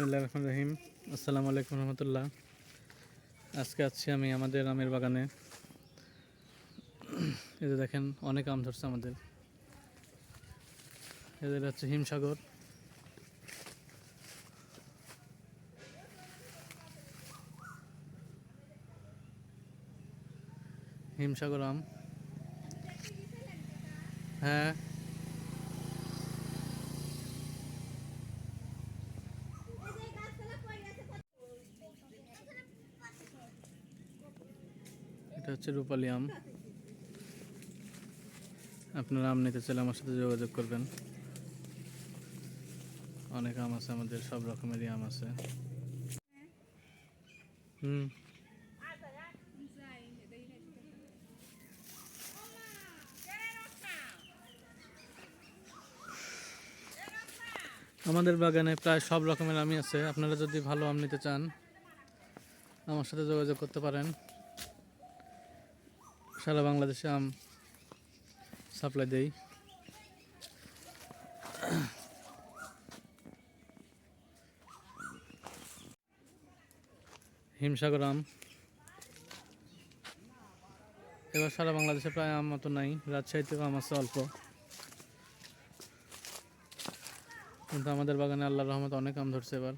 বিসমিল্লাহ রহমান রহিম। আসসালামু আলাইকুম রহমতুল্লাহ। আজকে আছি আমি আমাদের আমের বাগানে। যে দেখেন, অনেক আম ধরছে আমাদের। এদের হচ্ছে হিমসাগর। হিমসাগর আম। হ্যাঁ এটা হচ্ছে রূপালি আম। আপনারা আম নিতে চাইলে আমার সাথে যোগাযোগ করবেন। অনেক আম আছে আমাদের, সব রকমেরই আম আছে। হুম। আমাদের বাগানে প্রায় সব রকমের আমই আছে। আপনারা যদি ভালো আম নিতে চান, আমার সাথে যোগাযোগ করতে পারেন। সারা বাংলাদেশে আম সাপ্লাই দেই। হিমসাগর আম। এবার সারা বাংলাদেশে প্রায় আম মতো নাই, রাজশাহীতেও আম আছে অল্প। কিন্তু আমাদের বাগানে আল্লাহ রহমত অনেক আম ধরছে এবার।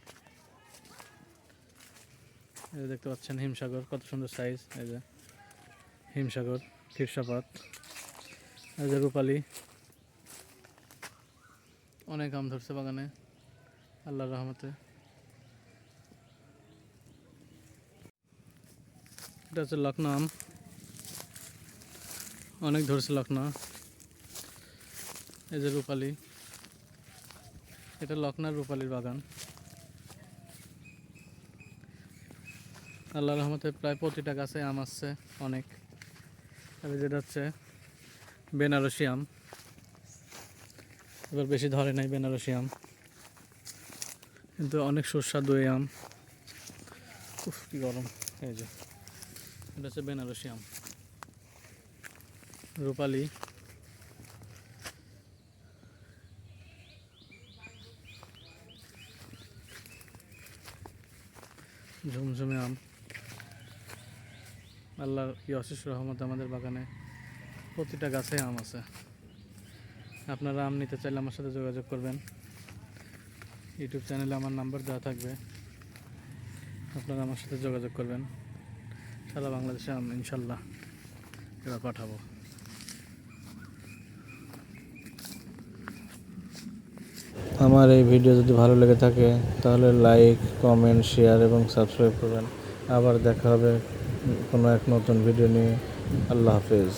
এই দেখতে পাচ্ছেন হিমসাগর, কত সুন্দর সাইজ এই যে। হিমসাগর এই যে রূপালি অনেক আম ধরছে বাগানে, আল্লাহর রহমতে। এটা হচ্ছে লখনৌ আম। অনেক ধরছে লখনৌ এই যে রূপালি। এটা লখনৌর রূপালির বাগান। আল্লাহ রহমতে প্রায় প্রতিটা গাছে আম আসছে, অনেক। আর যেটা হচ্ছে বেনারসি আম। এবার বেশি ধরে নাই বেনারসি আম। কিন্তু অনেক সুস্বাদু এই আম। উফ, কি গরম। এই যে, এটা হচ্ছে বেনারসি আম। রূপালি। ঝুমঝুমে আম। আল্লাহর কি অশেষ রহমত আমাদের বাগানে প্রতিটা গাছে আম আছে। আপনারা আম নিতে চাইলে আমার সাথে যোগাযোগ করবেন। ইউটিউব চ্যানেলে আমার নাম্বার দেওয়া থাকবে। আপনারা আমার সাথে যোগাযোগ করবেন। সারা বাংলাদেশে আম ইনশাল্লাহ এবার পাঠাবো। আমার এই ভিডিও যদি ভালো লেগে থাকে, তাহলে লাইক কমেন্ট শেয়ার এবং সাবস্ক্রাইব করবেন। আবার দেখা হবে কোনো এক নতুন ভিডিও নিয়ে আল্লাহ হাফেজ।